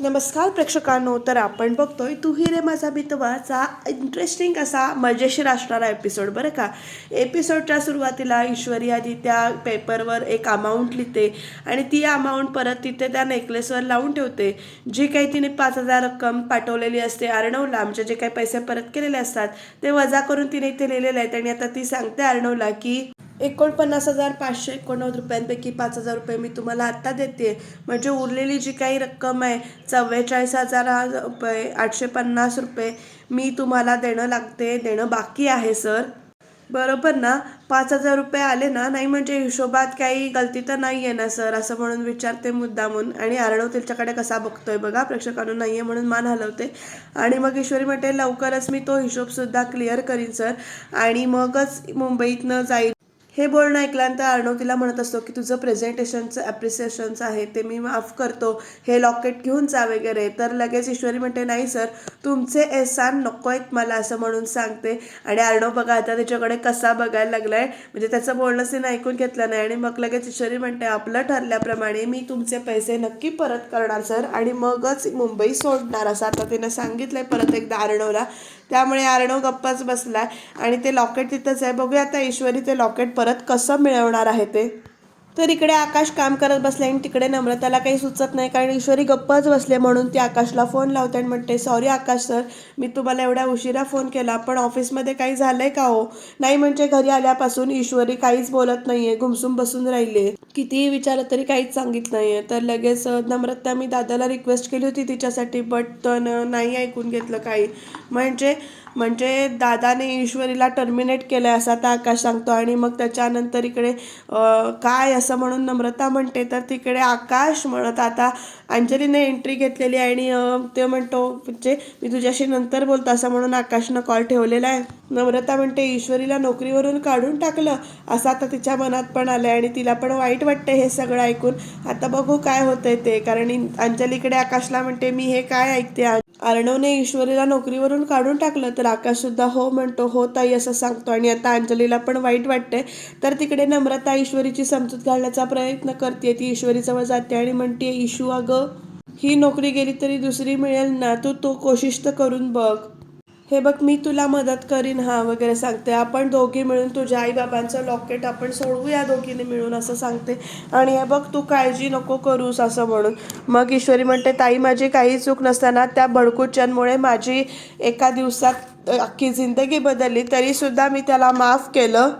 नमस्कार प्रेक्षकांनो तर आपण बघतोय तू ही रे माझा बितवाचा इंटरेस्टिंग असा मजेशीर असणारा एपिसोड बरं का? एपिसोडच्या सुरुवातीला ईश्वरी आधी त्या पेपरवर एक अमाऊंट लिहिते आणि ती अमाऊंट परत तिथे त्या नेकलेसवर लावून ठेवते. जी काही तिने पाच हजार रक्कम पाठवलेली असते अर्णवला आमचे जे काही पैसे परत केलेले असतात ते वजा करून तिने इथे लिहिलेले आहेत आणि आता ती सांगते अर्णवला की एकोणपन्नास हजार पाचशे एकोणनव्वद रुपयांपैकी पाच हजार रुपये मी तुम्हाला आत्ता देते. म्हणजे उरलेली जी काही रक्कम आहे चव्वेचाळीस हजार रुपये आठशे पन्नास रुपये मी तुम्हाला देणं लागते देणं बाकी आहे सर. बरोबर ना? पाच हजार रुपये आले ना? नाही म्हणजे हिशोबात काही गलती तर नाही आहे ना सर? असं म्हणून विचारते मुद्दामून. आणि आरणव त्याच्याकडे कसा बघतोय बघा? प्रेक्षकांना नाही आहे म्हणून मान हलवते. आणि मग ईश्वरी म्हणते लवकरच मी तो हिशोबसुद्धा क्लिअर करीन सर. आणि मगच मुंबईतनं जाईल. हे बोलणं ऐकल्यानंतर अर्णव तिला म्हणत असतो की तुझं प्रेझेंटेशनचं ॲप्रिसिएशनचं आहे ते मी माफ करतो. हे लॉकेट घेऊन जा वगैरे. तर लगेच ईश्वरी म्हणते नाही सर तुमचे एहसान नको आहेत मला असं म्हणून सांगते. आणि अर्णव बघा आता त्याच्याकडे कसा बघायला लागला आहे म्हणजे त्याचं बोलणं सीन ऐकून घेतलं नाही. आणि मग लगेच ईश्वरी म्हणते आपलं ठरल्याप्रमाणे मी तुमचे पैसे नक्की परत करणार सर. आणि मगच मुंबई सोडणार असं आता तिनं आहे परत एकदा अर्णवला. त्यामुळे अर्णव गप्पाच बसला आणि ते लॉकेट तिथंच आहे. बघूया आता ईश्वरी ते लॉकेट परत परत कसं मिळवणार आहे ते? तर इकडे आकाश काम करत बसले आणि तिकडे नम्रताला काही सुचत नाही कारण ईश्वरी गप्पच बसले म्हणून ती आकाशला फोन लावते आणि म्हणते सॉरी आकाश सर मी तुम्हाला एवढ्या उशिरा फोन केला पण ऑफिसमध्ये काही झालंय का हो? नाही म्हणजे घरी आल्यापासून ईश्वरी काहीच बोलत नाहीये घुमसून बसून राहिले कितीही विचारलं तरी काहीच सांगितलं नाहीये. तर लगेच नम्रता मी दादाला रिक्वेस्ट केली होती तिच्यासाठी बट नाही ऐकून घेतलं काही. म्हणजे म्हणजे दादाने ईश्वरीला टर्मिनेट केलं आहे असं आता आकाश सांगतो. आणि मग त्याच्यानंतर इकडे काय असं म्हणून नम्रता म्हणते तर तिकडे आकाश म्हणत आता अंजलीने एंट्री घेतलेली आहे. आणि ते म्हणतो म्हणजे मी तुझ्याशी नंतर बोलतो असं म्हणून आकाशनं कॉल ठेवलेला आहे. नम्रता म्हणते ईश्वरीला नोकरीवरून काढून टाकलं असं आता तिच्या मनात पण आलं आहे आणि तिला पण वाईट वाटते हे सगळं ऐकून. आता बघू काय होतंय ते. कारण अंजलीकडे आकाशला म्हणते मी हे काय ऐकते अर्णवने ईश्वरीला नोकरीवरून काढून टाकलं तर आकाश सुद्धा हो म्हणतो हो ताई असं सांगतो. आणि आता अंजलीला पण वाईट वाटते तर तिकडे नम्रता ईश्वरीची समजूत घालण्याचा प्रयत्न करते ती ईश्वरीजवळ जाते आणि म्हणते ईशू अगं ही नोकरी गेली तरी दुसरी मिळेल ना? तू तो कोशिश तर करून बघ. हे बघ मी तुला मदत करीन हा वगैरे सांगते. आपण दोघी मिळून तुझ्या आईबाबांचं लॉकेट आपण सोडवूया दोघीने मिळून असं सांगते. आणि हे बघ तू काळजी नको करूस असं म्हणून. मग ईश्वरी म्हणते ताई माझी काही चूक नसताना त्या भडकुच्यांमुळे माझी एका दिवसात अख्खी जिंदगी बदलली. तरीसुद्धा मी त्याला माफ केलं.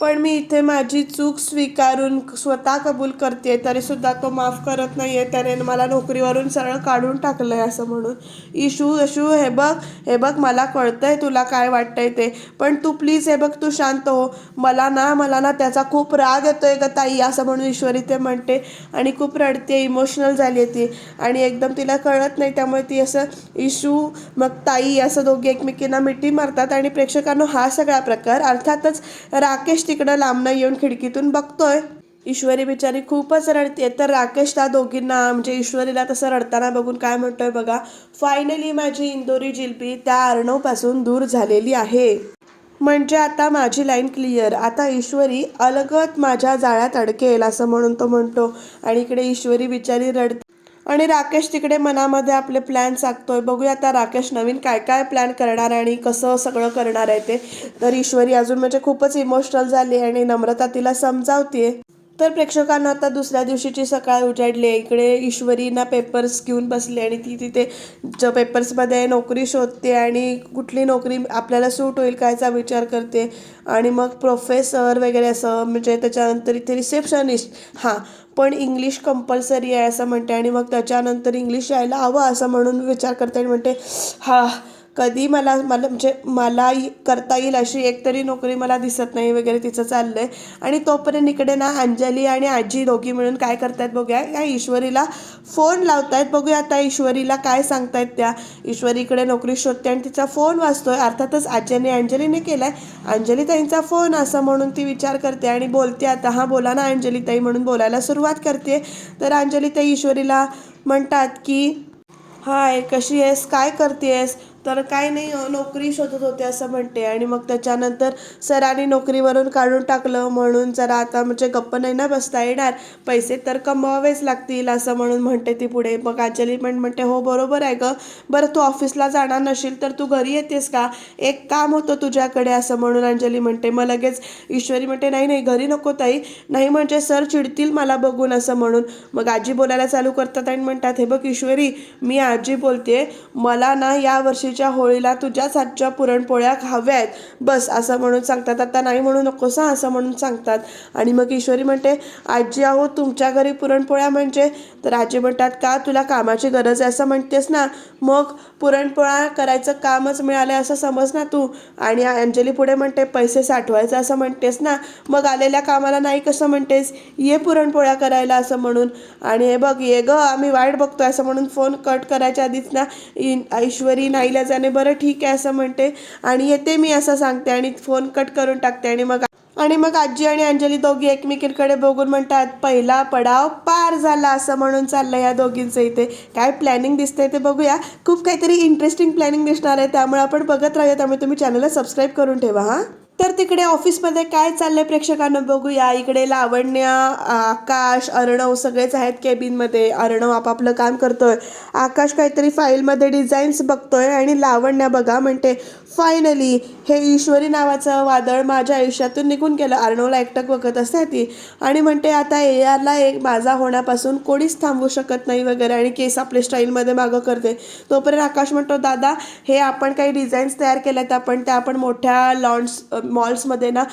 पण मी इथे माझी चूक स्वीकारून स्वतः कबूल करते तरी सुद्धा तो माफ करत नाही आहे त्याने मला नोकरीवरून सरळ काढून टाकलं आहे असं म्हणून. इशू इशू हे बघ हे बघ मला कळतं आहे तुला काय वाटतं आहे ते. पण तू प्लीज हे बघ तू शांत हो. मला ना मला ना त्याचा खूप राग येतो आहे ग ताई असं म्हणून ईश्वरी ते म्हणते. आणि खूप रडते इमोशनल झाली आहे ती. आणि एकदम तिला कळत नाही त्यामुळे ती असं इशू मग ताई असं दोघे एकमेकींना मिठी मारतात आणि प्रेक्षकांना हा सगळा प्रकार. अर्थातच राकेश तिकडं लांबनं येऊन खिडकीतून बघतोय. ईश्वरी बिचारी खूपच रडते तर राकेश त्या दोघींना म्हणजे ईश्वरीला तसं रडताना बघून काय म्हणतोय बघा फायनली माझी इंदोरी जिलपी त्या अर्णवपासून दूर झालेली आहे. म्हणजे आता माझी लाईन क्लिअर आता ईश्वरी अलगत माझ्या जाळ्यात अडकेल असं म्हणून तो म्हणतो. आणि इकडे ईश्वरी बिचारी रडते आणि राकेश तिकडे मनामध्ये आपले प्लॅन सांगतोय बघूया आता राकेश नवीन काय काय प्लॅन करणार आहे आणि कसं सगळं करणार आहे ते. तर ईश्वरी अजून म्हणजे खूपच इमोशनल झाली आणि नम्रता तिला समजावतीये. तर प्रेक्षकांना आता दुसऱ्या दिवशीची सकाळ उजाडली आहे. इकडे ईश्वरीना पेपर्स घेऊन बसली आणि ती तिथे ज पेपर्समध्ये नोकरी शोधते आणि कुठली नोकरी आपल्याला सूट होईल कायचा विचार करते. आणि मग प्रोफेसर वगैरे असं म्हणजे त्याच्यानंतर इथे रिसेप्शनिस्ट हां पण इंग्लिश कंपल्सरी आहे असं म्हणते आणि मग त्याच्यानंतर इंग्लिश यायला हवं असं म्हणून विचार करते आणि म्हणते हा कधी मला मला म्हणजे मला करता येईल अशी एकतरी नोकरी मला दिसत नाही वगैरे तिचं चाललं आहे आणि तोपर्यंत इकडे ना अंजली आणि आजी दोघी मिळून काय करतायत बघूया. या ईश्वरीला फोन लावतायत बघूया आता ईश्वरीला काय सांगतायत त्या. ईश्वरी इकडे नोकरी शोधते आणि तिचा फोन वाचतोय अर्थातच आजीने अंजलीने केलाय. अंजली ताईंचा फोन असं म्हणून ती विचार करते आणि बोलते आता हा बोला ना अंजली ताई म्हणून बोलायला सुरुवात करते. तर अंजली ताई ईश्वरीला म्हणतात की हाय कशी आहेस? काय करतेस? तर काय नाही नोकरी शोधत होते असं म्हणते. आणि मग त्याच्यानंतर सरांनी नोकरीवरून काढून टाकलं. म्हणून जरा आता म्हणजे गप्प नाही ना बसता येणार. पैसे तर कमवावेच लागतील असं म्हणून म्हणते ती पुढे. मग अंजली पण म्हणते हो बरोबर आहे गं. बरं तू ऑफिसला जाणार नशील तर तू घरी येतेस का? एक काम होतं तुझ्याकडे असं म्हणून अंजली म्हणते. मग लगेच ईश्वरी म्हणते नाही नाही घरी नको ताई. नाही म्हणजे सर चिडतील मला बघून असं म्हणून. मग आजी बोलायला चालू करतात आणि म्हणतात हे बघ ईश्वरी मी आजी बोलते. मला ना या वर्षीच्या होळीला तुझ्याच हातच्या पुरणपोळ्या हव्यात. आहेत बस असं म्हणून सांगतात. आता नाही म्हणू नकोस हां असं म्हणून सांगतात. आणि मग ईश्वरी म्हणते आजी आहो तुमच्या घरी पुरणपोळ्या म्हणजे? तर आजी म्हणतात का तुला कामाची गरज आहे असं म्हणतेस ना? मग पुरणपोळ्या करायचं कामच मिळालं असं समज ना तू. आणि अंजली पुढे म्हणते पैसे साठवायचं असं म्हणतेस ना? मग आलेल्या कामाला नाही कसं म्हणतेस? ये पुरणपोळ्या करायला असं म्हणून. आणि हे बघ ये ग आम्ही वाईट बघतोय असं म्हणून फोन कट करायच्या आधीच ना ईश्वरी ऐश्वरी नाईला बरं ठीक आहे असं म्हणते. आणि येते मी असं सांगते आणि फोन कट करून टाकते. आणि मग आणि मग आजी आणि अंजली दोघी एकमेकींकडे बघून म्हणतात पहिला पडाव पार झाला असं म्हणून चाललं या दोघींचं इथे. काय प्लॅनिंग दिसतंय ते बघूया. खूप काहीतरी इंटरेस्टिंग प्लॅनिंग दिसणार आहे. त्यामुळे आपण बघत राहूया. त्यामुळे तुम्ही चॅनलला सबस्क्राईब करून ठेवा हां? तर तिकडे ऑफिसमध्ये काय चाललंय प्रेक्षकांना? बघूया. इकडे लावण्य आकाश अर्णव सगळेच आहेत केबिनमध्ये अर्णव आपापलं काम करतोय. आकाश काहीतरी फाईलमध्ये डिझाईन्स बघतोय आणि लावण्य बघा. म्हणते फायनली हे ईश्वरी नावाचं वादळ माझ्या आयुष्यातून निघून गेलं. अर्णवला एकटक बघत असते. ती आणि म्हणते आता ए आरला एक माझा होण्यापासून कोणीच थांबवू शकत नाही वगैरे आणि केस आपल्या स्टाईलमध्ये मागं करते. तोपर्यंत आकाश म्हणतो दादा हे आपण काही डिझाईन्स तयार केल्यात आपण. त्या आपण मोठ्या लॉन्स मॉल्समध्ये ना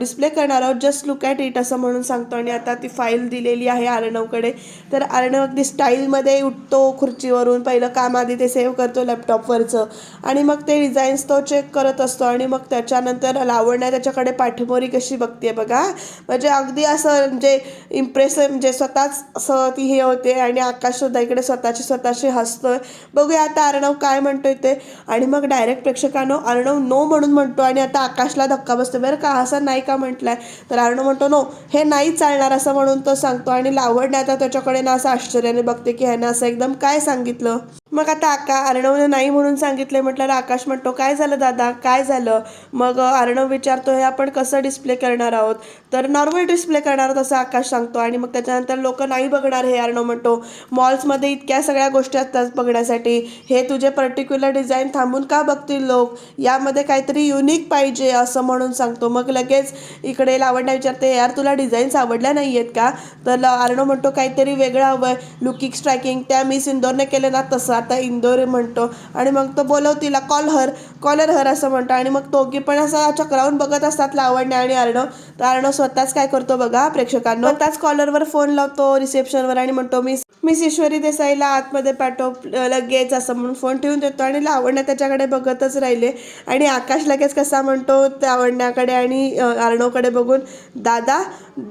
डिस्प्ले करणार आहोत. जस्ट लुक ॲट इट असं म्हणून सांगतो. आणि आता ती फाईल दिलेली आहे अर्णवकडे तर अर्णव अगदी स्टाईलमध्ये उठतो खुर्चीवरून. पहिलं काम आधी ते सेव्ह करतो लॅपटॉपवरचं आणि मग ते डिझाईन्स तो चेक करत असतो आणि मग त्याच्यानंतर लावण्या त्याच्याकडे पाठीमोरी कशी बघते बघा. म्हणजे अगदी असं म्हणजे इम्प्रेस म्हणजे स्वतःच असं ती हे होते आणि आकाश सुद्धा इकडे स्वतःची स्वतःशी हसतोय. बघूया आता अर्णव काय म्हणतोय ते. आणि मग डायरेक्ट प्रेक्षकांनो अर्णव नो म्हणून म्हणतो आणि आता आकाशला धक्का बसतो बरं का असं नाही का म्हटलंय? तर अर्णव म्हणतो नो हे नाही चालणार असं म्हणून तो सांगतो. आणि लावण्य आता त्याच्याकडे ना असं आश्चर्याने बघते की ह्यानं असं एकदम काय सांगितलं? मग आता आका अर्णवने नाही म्हणून सांगितले म्हटल्यावर आकाश म्हणतो काय झालं दादा? काय झालं? मग अर्णव विचारतो हे आपण कसं डिस्प्ले करणार आहोत? तर नॉर्मल डिस्प्ले करणार आहोत असं आकाश सांगतो आणि मग त्याच्यानंतर लोक नाही बघणार हे अर्णव म्हणतो मॉल्समध्ये इतक्या सगळ्या गोष्टी असतात बघण्यासाठी. हे तुझे पर्टिक्युलर डिझाईन थांबून का बघतील लोक? यामध्ये काहीतरी युनिक पाहिजे असं म्हणून सांगतो. मग लगेच इकडे लावण्या विचारते यार तुला डिझाईन्स आवडल्या नाही आहेत का? तर ल- अर्णव म्हणतो काहीतरी वेगळं हवं आहे लुकिंग स्ट्रायकिंग त्या मिस इंदोरने केलं ना तसं. आता इंदोर म्हणतो. आणि मग तो बोलव तिला कॉल हर कॉलर हर असं म्हणतो. आणि मग दोघी पण असं चक्रावून बघत असतात लावण्य आणि अर्णव तर अर्णव स्वतःच काय करतो बघा प्रेक्षकांना. स्वतःच कॉलरवर फोन लावतो रिसेप्शनवर आणि म्हणतो मी मिस ईश्वरी देसाईला आतमध्ये पाठव लगेच असं म्हणून फोन ठेवून देतो. आणि लावण्या त्याच्याकडे बघतच राहिले. आणि आकाश लगेच कसा म्हणतो लावण्याकडे आणि अर्णवकडे बघून दादा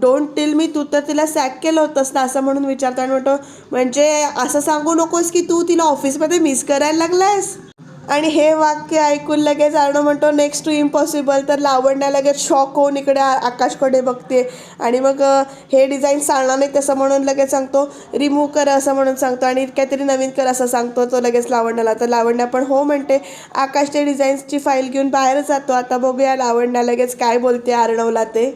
डोंट टिल मी तू तर तिला सॅक केलं होतंस ना असं म्हणून विचारतो आणि म्हणतो म्हणजे असं सांगू नकोस की तू तिला ऑफिसमध्ये मिस करायला लागलायस? आणि हे वाक्य ऐकून लगेच अर्णव म्हणतो नेक्स्ट टू इम्पॉसिबल तर लावण्या लगेच शॉक होऊन इकडे आकाशकडे बघते. आणि मग हे डिझाईन चालणार नाही तसं म्हणून लगेच सांगतो रिमूव्ह कर असं म्हणून सांगतो. आणि काहीतरी नवीन कर असं सांगतो तो लगेच लावण्याला. तर लावण्या पण हो म्हणते आकाशच्या डिझाईन्सची फाईल घेऊन बाहेर जातो. आता बघूया लावण्या लगेच काय बोलते अर्णवला ते.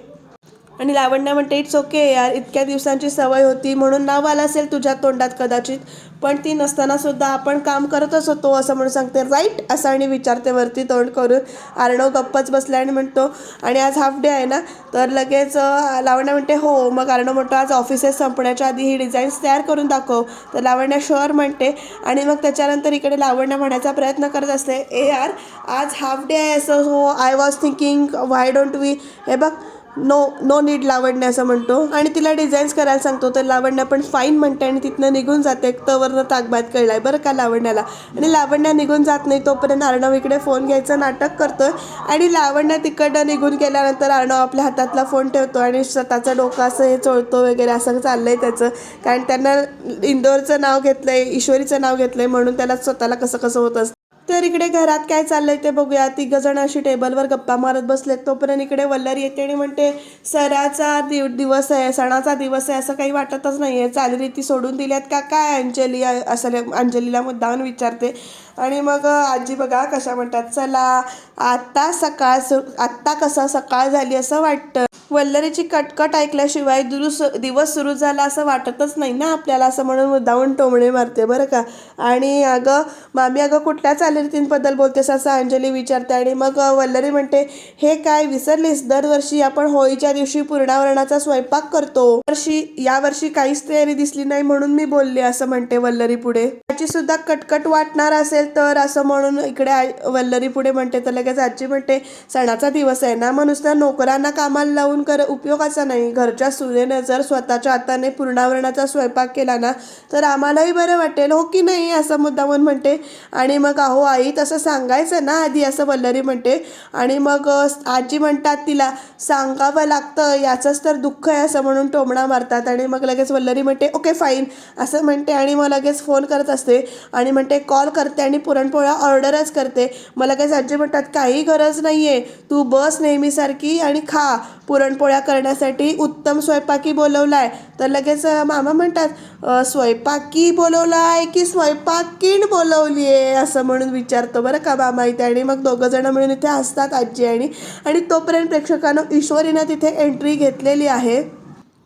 आणि लावण्या म्हणते इट्स ओके यार इतक्या दिवसांची सवय होती म्हणून नाव आलं असेल तुझ्या तोंडात कदाचित. पण ती नसताना सुद्धा आपण काम करतच होतो असं म्हणून सांगते. राईट असं आणि विचारते वरती तोंड करून. आर्णव गप्पच बसला आणि म्हणतो आणि आज हाफ डे आहे ना तर लगेच लावण्या म्हणते हो. मग अर्णव म्हणतो आज ऑफिसेस संपण्याच्या आधी ही डिझाईन्स तयार करून दाखव. तर लावण्या शुअर म्हणते आणि मग त्याच्यानंतर इकडे लावण्या म्हणायचा प्रयत्न करत असते ए यार आज हाफ डे आहे असं हो I was thinking why don't we हे बघ नो नो नीड लावण्य असं म्हणतो. आणि तिला डिझाईन्स करायला सांगतो तर लावण्या पण फाईन म्हणते आणि तिथनं निघून जाते. तवरनं ताकबाद कळलाय बरं का लावण्याला. आणि लावण्या निघून जात नाही तोपर्यंत अर्णव इकडे फोन घ्यायचं नाटक करतो आणि लावण्या तिकडनं निघून गेल्यानंतर अर्णव आपल्या हातातला फोन ठेवतो आणि स्वतःचं डोकं असं हे चोळतो वगैरे असं चाललंय त्याचं. कारण त्यांना इंदोरचं नाव घेतलंय ईश्वरीचं नाव घेतलंय म्हणून त्याला स्वतःला कसं कसं होत असतं. तर इकडे घरात काय चाललंय ते बघूया. तिघ जण अशी टेबलवर गप्पा मारत बसलेत. तोपर्यंत इकडे वल्लरी येते आणि म्हणते सराचा दिव दिवस आहे सणाचा दिवस आहे असं काही वाटतच नाहीये. चालीरीती सोडून दिल्यात का? काय अंजली असं अंजलीला मुद्दाहून विचारते. आणि मग आजी बघा कशा म्हणतात चला आत्ता सकाळ सु आत्ता कसा सकाळ झाली असं वाटतं. वल्लरीची कटकट ऐकल्याशिवाय दुरुस दिवस सुरू झाला असं वाटतच नाही ना आपल्याला असं म्हणून मुद्दाहून टोमणे मारते बरं का. आणि अगं मामी अगं कुठल्या चालीरीतींबद्दल बोलतेस असं अंजली विचारते आणि मग वल्लरी म्हणते हे काय विसरलीस? दरवर्षी आपण होळीच्या दिवशी पूर्णावरणाचा स्वयंपाक करतो. वर्षी यावर्षी काहीच तयारी दिसली नाही म्हणून मी बोलले असं म्हणते वल्लरी पुढे. त्याची सुद्धा कटकट वाटणार असेल. तर असं म्हणून इकडे आई वल्लरी पुढे म्हणते तर लगेच आजी म्हणते सणाचा दिवस आहे ना मग नुसत्या नोकरांना कामाला लावून कर उपयोगाचा नाही. घरच्या सुनेने जर स्वतःच्या हाताने पूर्णावरणाचा स्वयंपाक केला ना तर आम्हालाही बरं वाटेल हो की नाही? असं मुद्दामून म्हणते. आणि मग अहो आई तसं सांगायचं ना आधी असं वल्लरी म्हणते. आणि मग आजी म्हणतात तिला सांगावं लागतं याचंच तर दुःख आहे असं म्हणून टोमणा मारतात. आणि मग लगेच वल्लरी म्हणते ओके फाईन असं म्हणते. आणि मग लगेच फोन करत असते. आणि म्हणते कॉल करते आणि आणि पुरणपोळ्या ऑर्डरच करते. मला लगेच आजी म्हणतात काही गरज नाही आहे तू बस नेहमीसारखी आणि खा. पुरणपोळ्या करण्यासाठी उत्तम स्वयंपाकी बोलवला आहे तर लगेच मामा म्हणतात स्वयंपाकी बोलवला आहे की स्वयंपाकीण बोलवली आहे असं म्हणून विचारतो. बरं का मामा इथे? आणि मग दोघं जण मिळून इथे असतात आजी आणि आणि तोपर्यंत प्रेक्षकानं ईश्वरीनं तिथे एंट्री घेतलेली आहे.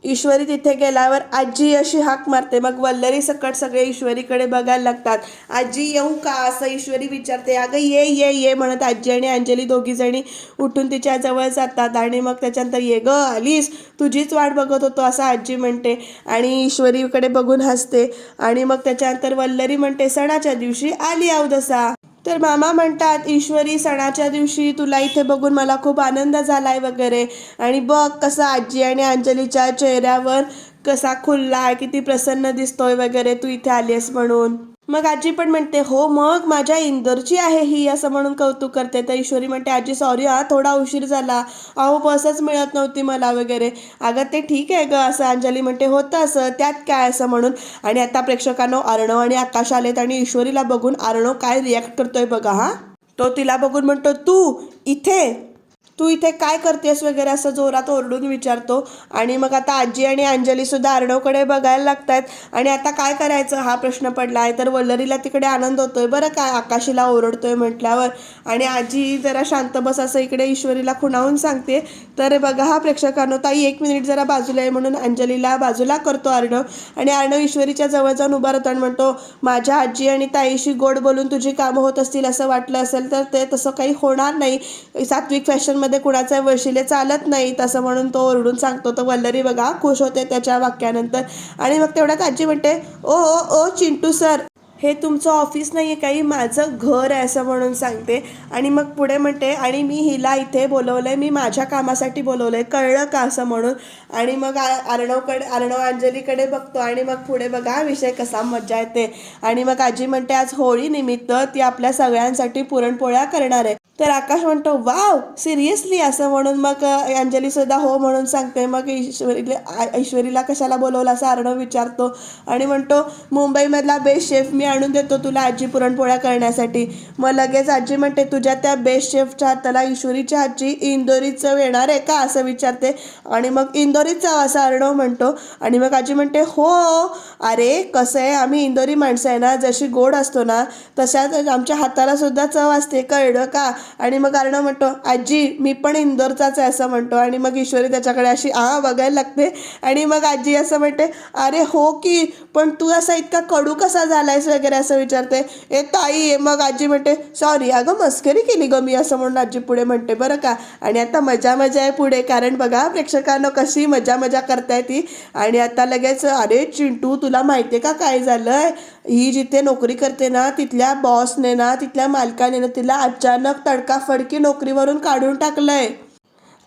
ईश्वरी तिथे गेल्यावर आजी अशी हाक मारते. मग वल्लरी सकट सगळे ईश्वरीकडे बघायला लागतात. आजी येऊ का? असं ईश्वरी विचारते. अगं ये ये ये म्हणत आजी आणि अंजली दोघी जणी उठून तिच्या जवळ जातात आणि मग त्याच्यानंतर ये ग आलीस? तुझीच वाट बघत होतो असं आजी म्हणते आणि ईश्वरीकडे बघून हसते. आणि मग त्याच्यानंतर वल्लरी म्हणते सणाच्या दिवशी आली अवदसा तर मामा म्हणतात ईश्वरी सणाच्या दिवशी तुला इथे बघून मला खूप आनंद झालाय वगैरे. आणि बघ कसं आजी आणि अंजलीच्या चेहऱ्यावर कसा खुललाय किती प्रसन्न दिसतोय वगैरे तू इथे आलीस म्हणून. मग आजी पण म्हणते हो मग माझ्या इंदोरची आहे ही असं म्हणून कौतुक करते. तर ईश्वरी म्हणते आजी सॉरी हा थोडा उशीर झाला. अहो बसच मिळत नव्हती मला वगैरे. अगं ते ठीक आहे गं असं अंजली म्हणते होतं असं त्यात काय असं म्हणून? आणि आता प्रेक्षकांनो अर्णव आणि आकाश आलेत आणि ईश्वरीला बघून अर्णव काय रिॲक्ट करतोय बघा हा. तो तिला बघून म्हणतो तू इथे तू इथे काय करतेस वगैरे असं जोरात ओरडून विचारतो. आणि मग आता आजी आणि अंजली सुद्धा अर्णवकडे बघायला लागतायत. आणि आता काय करायचं? हा प्रश्न पडला आहे तर वल्लरीला तिकडे आनंद होतोय. बरं काय आकाशीला ओरडतोय म्हटल्यावर. आणि आजी जरा शांत बस असं इकडे ईश्वरीला खुणावून सांगते. तर बघा हा प्रेक्षकांनो ताई एक मिनिट जरा बाजूला आहे म्हणून अंजलीला बाजूला करतो अर्णव आणि अर्णव ईश्वरीच्या जवळ जाऊन उभा राहतो आणि म्हणतो माझ्या आजी आणि ताईशी गोड बोलून तुझी कामं होत असतील असं वाटलं असेल तर ते तसं काही होणार नाही. सात्विक फॅशनमध्ये कुणाचं वशिले चालत नाही तसं म्हणून तो ओरडून सांगतो. तर वल्लरी बघा खुश होते त्याच्या वाक्यानंतर. आणि मग तेवढ्यात आजी म्हणते ओ ओ ओ चिंटू सर हे तुमचं ऑफिस नाही आहे काही माझं घर आहे असं म्हणून सांगते. आणि मग पुढे म्हणते आणि मी हिला इथे बोलवलं आहे मी माझ्या कामासाठी बोलवलं आहे कळलं का असं म्हणून? आणि मग आ- अर्णवकडे अर्णव अंजलीकडे बघतो आणि मग पुढे बघा विषय कसा मज्जा येते. आणि मग आजी म्हणते आज होळी निमित्त ती आपल्या सगळ्यांसाठी पुरणपोळ्या करणार आहे. तर आकाश म्हणतो वाव सिरियसली असं म्हणून मग अंजलीसुद्धा अंजली सुद्धा हो म्हणून सांगते. मग ईश्वरीला ऐश्वरीला कशाला बोलवलं असं अर्णव विचारतो आणि म्हणतो मुंबईमधला बेस्ट शेफ मी आणून देतो तुला आजी पुरणपोळ्या करण्यासाठी. मग लगेच आजी म्हणते तुझ्या त्या बेस्ट शेफच्या हाताला ईश्वरीच्या हातची इंदोरी चव येणार आहे का? असं विचारते. आणि मग इंदोरी चव असं अर्णव म्हणतो. आणि मग आजी म्हणते हो अरे कसं आहे? आम्ही इंदोरी माणसं आहे ना. जशी गोड असतो ना तशाच आमच्या हाताला सुद्धा चव असते. कळलं का? आणि मग अर्णव म्हणतो आजी मी पण इंदोरचाच आहे असं म्हणतो. आणि मग ईश्वरी त्याच्याकडे अशी आ बघायला लागते. आणि मग आजी असं म्हणते अरे हो की पण तू असा इतका कडू कसा झालायस वगैरे असं विचारते. ए ताई मग आजी म्हणते सॉरी अगं मस्करी केली ग मी असं म्हणून आजी पुढे म्हणते बरं का? आणि आता मजा मजा आहे पुढे कारण बघा प्रेक्षकांना कशी मजा मजा करताय ती. आणि आता लगेच अरे चिंटू तुला माहिती आहे का काय झालंय? ही जिथे नोकरी करते ना तिथल्या बॉसने ना तिथल्या मालकाने ना तिला अचानक तडकाफडकी नोकरीवरून काढून टाकलंय.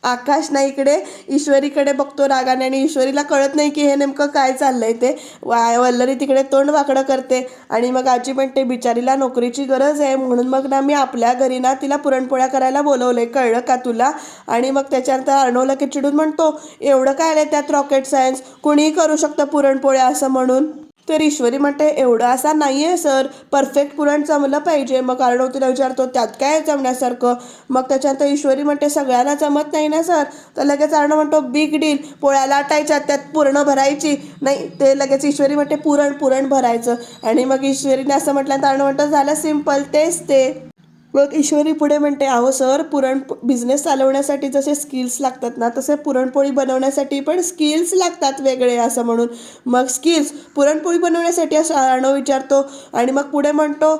आकाश ना इकडे ईश्वरीकडे बघतो रागाने आणि ईश्वरीला कळत नाही की हे नेमकं काय चाललंय ते. वाय वल्लरी तिकडे तोंड वाकडं करते आणि मग आजी म्हणते बिचारीला नोकरीची गरज आहे म्हणून मग ना मी आपल्या घरी ना तिला पुरणपोळ्या करायला बोलवलंय. कळलं का तुला? आणि मग त्याच्यानंतर अर्णवला की चिडून म्हणतो एवढं काय आलंय त्यात रॉकेट सायन्स कुणीही करू शकतं पुरणपोळ्या असं म्हणून. तर ईश्वरी म्हणते एवढं असा नाही आहे सर. परफेक्ट पुरण जमलं पाहिजे. मग अर्णव तिला विचारतो त्यात काय जमण्यासारखं? मग त्याच्यानंतर ईश्वरी म्हणते सगळ्यांना जमत नाही ना सर. तर लगेच अर्णव म्हणतो बिग डील. पोळ्या लाटायच्या त्यात पूर्ण भरायची. नाही ते लगेच ईश्वरी म्हणते पुरण पुरण भरायचं. आणि मग ईश्वरीने असं म्हटलं तर अर्णव म्हणतो झालं सिंपल तेच ते. मग ईश्वरी पुढे म्हणते अहो सर पुरण बिझनेस चालवण्यासाठी जसे स्किल्स लागतात ना तसे पुरणपोळी बनवण्यासाठी पण स्किल्स लागतात वेगळे असं म्हणून. मग स्किल्स पुरणपोळी बनवण्यासाठी असं अर्णव विचारतो आणि मग पुढे म्हणतो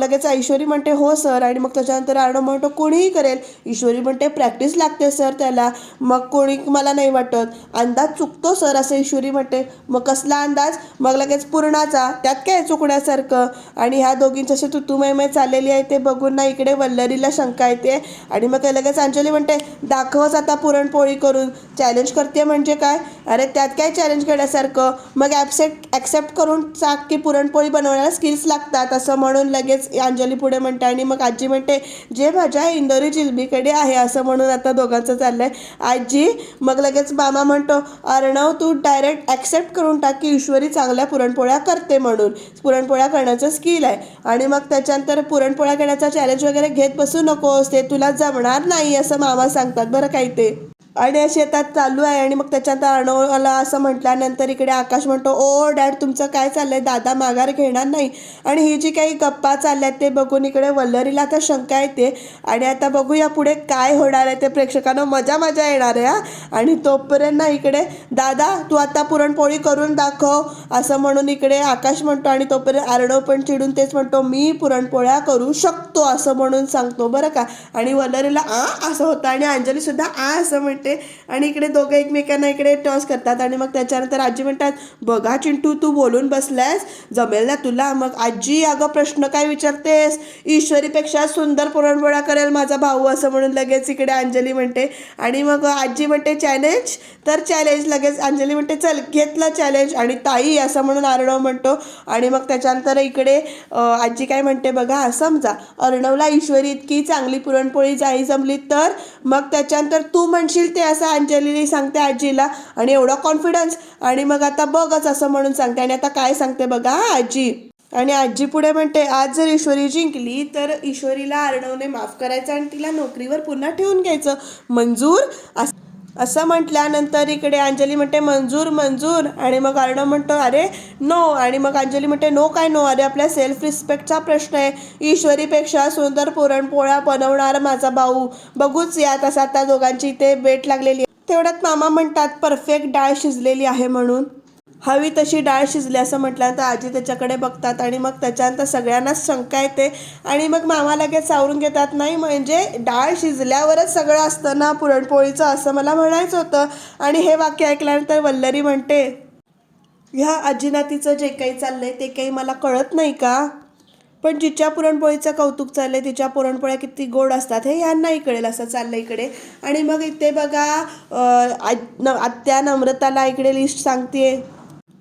लगेच ईश्वरी म्हणते हो सर आणि मग त्याच्यानंतर अर्णव म्हणतो कोणीही करेल. ईश्वरी म्हणते प्रॅक्टिस लागते सर त्याला. मग कोणी मला नाही वाटत. अंदाज चुकतो सर असं ईश्वरी म्हणते. मग कसला अंदाज? मग लगेच पूर्णाचा त्यात काय चुकण्यासारखं? आणि ह्या दोघींची अशी तुतुमयमय चाललेली आहे ते बघ बघून ना इकडे वल्लरीला शंका येते. आणि मग लगेच अंजली म्हणते दाखवच आता पुरणपोळी करून. चॅलेंज करते म्हणजे काय? अरे त्यात काय चॅलेंज करण्यासारखं मग ॲप्सेप्ट ॲक्सेप्ट करून चाक की पुरणपोळी बनवण्याला स्किल्स लागतात असं म्हणून लगेच अंजली पुढे म्हणते. आणि मग आजी म्हणते जे माझ्या इंदोरी जिलबीकडे आहे असं म्हणून आता दोघांचं चाललं आहे आजी मग लगेच मामा म्हणतो अर्णव तू डायरेक्ट ॲक्सेप्ट करून टाक की ईश्वरी चांगल्या पुरणपोळ्या करते म्हणून. पुरणपोळ्या करण्याचं स्किल आहे. आणि मग त्याच्यानंतर पुरणपोळ्या करण्याचा चॅलेंज वगैरे घेत बसू नकोस ते तुला जमणार नाही असं मामा सांगतात बरं काही ते. आणि अशी त्यात चालू आहे आणि मग त्याच्यानंतर अर्णवला असं म्हटल्यानंतर इकडे आकाश म्हणतो ओ डॅड तुमचं काय चाललंय? दादा माघार घेणार नाही. आणि ही जी काही गप्पा चालल्यात ते बघून इकडे वल्लरीला आता शंका येते. आणि आता बघूया पुढे काय होणार आहे ते प्रेक्षकांना. मजा मजा येणार आहे हा. आणि तोपर्यंत ना इकडे दादा तू आता पुरणपोळी करून दाखव. असं म्हणून इकडे आकाश म्हणतो आणि तोपर्यंत अर्णव पण चिडून तेच म्हणतो मी पुरणपोळ्या करू शकतो असं म्हणून सांगतो बरं का. आणि वल्लरीला आ? असं होतं आणि अंजलीसुद्धा आ असं म्हणते आणि इकडे दोघं एकमेकांना इकडे टॉस करतात आणि मग त्याच्यानंतर आजी म्हणतात बघा चिंटू तू बोलून बसल्यास जमेल ना तुला? मग आजी अगं प्रश्न काय विचारतेस? ईश्वरीपेक्षा सुंदर पुरणपोळा करेल माझा भाऊ असं म्हणून लगेच इकडे अंजली म्हणते. आणि मग आजी म्हणते चॅलेंज? तर चॅलेंज लगेच अंजली म्हणते चल घेतलं चॅलेंज आणि ताई असं म्हणून अर्णव म्हणतो. आणि मग त्याच्यानंतर इकडे आजी काय म्हणते बघा समजा अर्णवला ईश्वरी इतकी चांगली पुरणपोळी जाई जमली तर? मग त्याच्यानंतर तू म्हणशील ते असं अंजलीने सांगते आजीला आणि एवढा कॉन्फिडन्स आणि मग आता बघच असं म्हणून सांगते. आणि आता काय सांगते बघा हा आजी. आणि आजी पुढे म्हणते आज जर ईश्वरी जिंकली तर ईश्वरीला अर्णवने माफ करायचं आणि तिला नोकरीवर पुन्हा ठेवून घ्यायचं. मंजूर असं असं म्हटल्यानंतर इकडे अंजली म्हणते मंजूर मंजूर. आणि मग अर्णव म्हणतो अरे नो आणि मग अंजली म्हणते नो काय नो अरे आपल्या सेल्फ रिस्पेक्टचा प्रश्न आहे. ईश्वरीपेक्षा सुंदर पुरणपोळ्या बनवणार माझा भाऊ. बघूच या तसा त्या दोघांची इथे भेट लागलेली तेवढ्यात मामा म्हणतात परफेक्ट डाळ शिजलेली आहे म्हणून. हवी तशी डाळ शिजली असं म्हटल्यानंतर आजी त्याच्याकडे बघतात आणि मग त्याच्यानंतर सगळ्यांनाच शंका येते. आणि मग मामा लगेच सावरून घेतात नाही म्हणजे डाळ शिजल्यावरच सगळं असतं ना पुरणपोळीचं असं मला म्हणायचं होतं. आणि हे वाक्य ऐकल्यानंतर वल्लरी म्हणते ह्या आजीनातीचं जे काही चाललं आहे ते काही मला कळत नाही का? पण जिच्या पुरणपोळीचं कौतुक चाललं आहे तिच्या पुरणपोळ्या किती गोड असतात हे यांनाही कळेल असं चाललं इकडे. आणि मग इथे बघा न- आत्या नम्रताला इकडे लिस्ट सांगते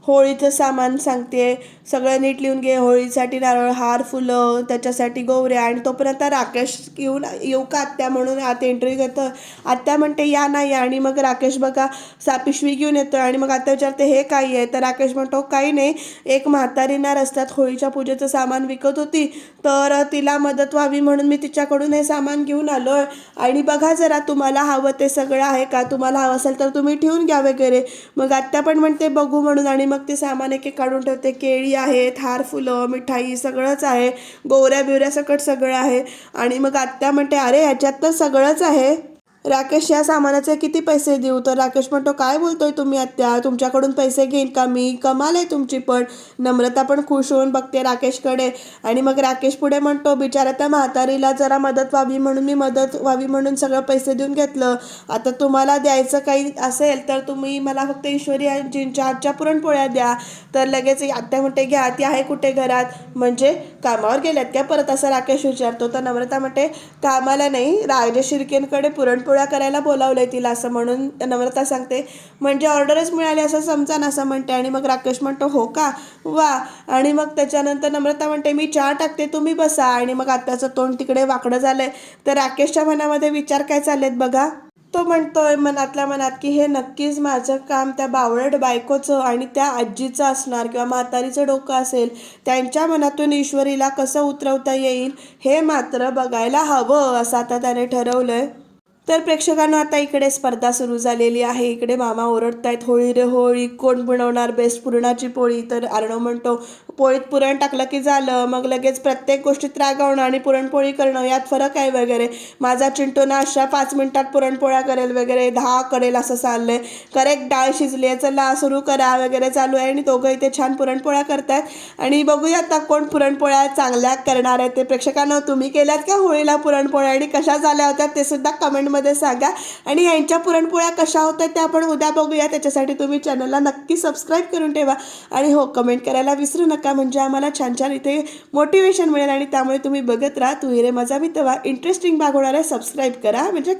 होळीचं सामान सांगते सगळं नीट लिहून घे होळीसाठी नारळ हार फुलं त्याच्यासाठी गोवऱ्या आणि तोपर्यंत राकेश येऊन येऊ का आत्या म्हणून आत एंट्री घेतो. आत्या म्हणते या नाही या. आणि मग राकेश बघा सा पिशवी घेऊन येतो आणि मग आत्या विचारते हे काही आहे? तर राकेश म्हणतो काही नाही. एक म्हातारीना रस्त्यात होळीच्या पूजेचं सामान विकत होती. तर तिला मदत व्हावी म्हणून मी तिच्याकडून हे सामान घेऊन आलो आणि बघा जरा तुम्हाला हवं ते सगळं आहे का? तुम्हाला हवं असेल तर तुम्ही ठेवून घ्या वगैरे. मग आत्या पण म्हणते बघू म्हणून. आणि मग ते सामान एक काढून ठेवते केळी आहेत हार फुलं मिठाई सगळंच आहे. गोवऱ्या बिवऱ्या सकट सगळं आहे. आणि मग आत्या म्हणते अरे ह्याच्यात तर सगळंच आहे. राकेश या सामानाचे किती पैसे देऊ? तर राकेश म्हणतो काय बोलतोय तुम्ही आत्या? तुमच्याकडून पैसे घेईन का मी? कमाल आहे तुमची पण. नम्रता पण खुश होऊन बघते राकेशकडे. आणि मग राकेश पुढे म्हणतो बिचारा त्या म्हातारीला जरा मदत व्हावी म्हणून मी मदत व्हावी म्हणून सगळं पैसे देऊन घेतलं. आता तुम्हाला द्यायचं काही असेल तर तुम्ही मला फक्त ईश्वरी आजींच्या हातच्या पुरणपोळ्या द्या. तर लगेच आत्या म्हणते घ्या ती आहे कुठे घरात? म्हणजे कामावर गेल्यात का परत? असं राकेश विचारतो. तर नम्रता म्हणते कामाला नाही राजे शिर्केंकडे पुरणपोळ्या करायला बोलावलंय तिला असं म्हणून नम्रता सांगते म्हणजे ऑर्डरच मिळाली असं समजा ना असं म्हणते. आणि मग राकेश म्हणतो हो का? वा. आणि मग त्याच्यानंतर नम्रता म्हणते मी चहा टाकते तुम्ही बसा. आणि मग आत्याचं तोंड तिकडे वाकडं झालंय. तर राकेशच्या मनामध्ये विचार काय चाललेत बघा. तो म्हणतोय मनातल्या मनात की हे नक्कीच माझं काम त्या बावळट बायकोचं आणि त्या आजीचं असणार किंवा म्हातारीचं डोकं असेल. त्यांच्या मनातून ईश्वरीला कसं उतरवता येईल हे मात्र बघायला हवं असं आता त्याने ठरवलं आहे तर प्रेक्षकांना आता इकडे स्पर्धा सुरू झालेली आहे. इकडे मामा ओरडतायत होळी रे होळी कोण बनवणार बेस्ट पुरणाची पोळी? तर अर्णव म्हणतो पोळीत पुरण टाकलं की झालं मग लगेच प्रत्येक गोष्टीत रागवणं आणि पुरणपोळी करणं यात फरक आहे वगैरे. माझा चिंटू ना अशा पाच मिनिटात पुरणपोळ्या करेल वगैरे दहा करेल असं चाललंय. करेक्ट डाळ शिजली आहे चला सुरू करा वगैरे चालू आहे आणि दोघं इथे छान पुरणपोळ्या करतायत. आणि बघूया आता कोण पुरणपोळ्या चांगल्या करणार आहे ते. प्रेक्षकांना तुम्ही केल्यात का होळीला पुरणपोळ्या आणि कशा झाल्या होत्या ते सुद्धा कमेंट कमेंटमध्ये सांगा. आणि यांच्या पुरणपोळ्या कशा होत्या त्या आपण उद्या बघूया. त्याच्यासाठी तुम्ही चॅनलला नक्की सबस्क्राईब करून ठेवा. आणि हो कमेंट करायला विसरू नका. म्हणजे आम्हाला छान छान इथे मोटिवेशन मिळेल. आणि त्यामुळे तुम्ही बघत राहा. तू हिरे मजा मी तेव्हा इंटरेस्टिंग भाग होणार आहे. सबस्क्राईब करा. म्हणजे